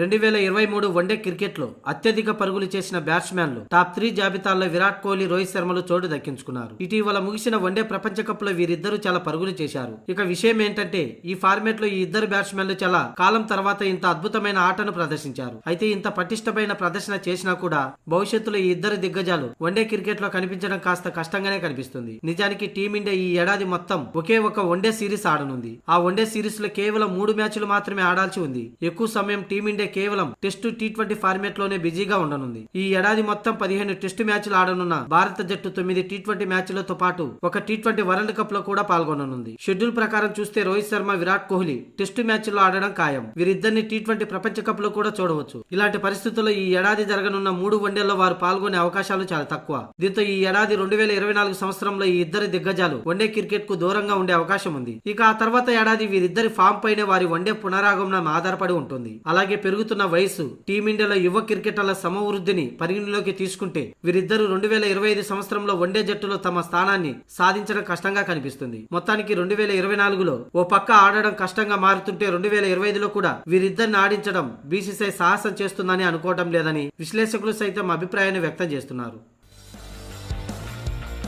రెండు వేల ఇరవై మూడు వన్డే క్రికెట్లో అత్యధిక పరుగులు చేసిన బ్యాట్స్మెన్లు టాప్ త్రీ జాబితాల్లో విరాట్ కోహ్లీ రోహిత్ శర్మలు చోటు దక్కించుకున్నారు. ఇటీవల ముగిసిన వన్డే ప్రపంచ కప్లో వీరిద్దరూ చాలా పరుగులు చేశారు. ఇక విషయం ఏంటంటే ఈ ఫార్మేట్లో ఈ ఇద్దరు బ్యాట్స్మెన్లు చాలా కాలం తర్వాత ఇంత అద్భుతమైన ఆటను ప్రదర్శించారు. అయితే ఇంత పటిష్టమైన ప్రదర్శన చేసినా కూడా భవిష్యత్తులో ఈ ఇద్దరు దిగ్గజాలు వన్డే క్రికెట్లో కనిపించడం కాస్త కష్టంగానే కనిపిస్తుంది. నిజానికి టీమిండియా ఈ ఏడాది మొత్తం ఒకే ఒక వన్డే సిరీస్ ఆడనుంది. ఆ వన్డే సిరీస్లో కేవలం మూడు మ్యాచ్లు మాత్రమే ఆడాల్సి ఉంది. ఎక్కువ సమయం టీమిండియా కేవలం టెస్టు టీ ట్వంటీ ఫార్మేట్లోనే బిజీగా ఉండనుంది. ఈ ఏడాది మొత్తం పదిహేను టెస్టు మ్యాచ్లు ఆడనున్న భారత జట్టు తొమ్మిది టీ ట్వంటీ మ్యాచ్లతో పాటు ఒక టీ ట్వంటీ వరల్డ్ కప్లో కూడా పాల్గొననుంది. షెడ్యూల్ ప్రకారం చూస్తే రోహిత్ శర్మ విరాట్ కోహ్లీ టెస్టు మ్యాచ్లో ఆడడం ఖాయం. వీరిద్దరిని టీ ట్వంటీ ప్రపంచ కప్లో కూడా చూడవచ్చు. ఇలాంటి పరిస్థితుల్లో ఈ ఏడాది జరగనున్న మూడు వన్డేల్లో వారు పాల్గొనే అవకాశాలు చాలా తక్కువ. దీంతో ఈ ఏడాది రెండు వేల ఇరవై నాలుగు సంవత్సరంలో ఈ ఇద్దరు దిగ్గజాలు వన్డే క్రికెట్కు దూరంగా ఉండే అవకాశం ఉంది. ఇక ఆ తర్వాత ఏడాది వీరిద్దరి ఫామ్ పైనే వారి వన్డే పునరాగమనం ఆధారపడి ఉంటుంది. అలాగే పెరుగుతున్న వయసు టీమిండియాలో యువ క్రికెటర్ల సమవృద్ధిని పరిగణలోకి తీసుకుంటే వీరిద్దరూ రెండు వేల ఇరవై ఐదు సంవత్సరంలో వన్డే జట్టులో తమ స్థానాన్ని సాధించడం కష్టంగా కనిపిస్తుంది. మొత్తానికి రెండు వేల ఇరవై నాలుగులో ఓ పక్క ఆడడం కష్టంగా మారుతుంటే రెండు వేల ఇరవై ఐదులో కూడా వీరిద్దరిని ఆడించడం బీసీసీఐ సాహసం చేస్తుందని అనుకోవటం లేదని విశ్లేషకులు సైతం అభిప్రాయాన్ని వ్యక్తం చేస్తున్నారు.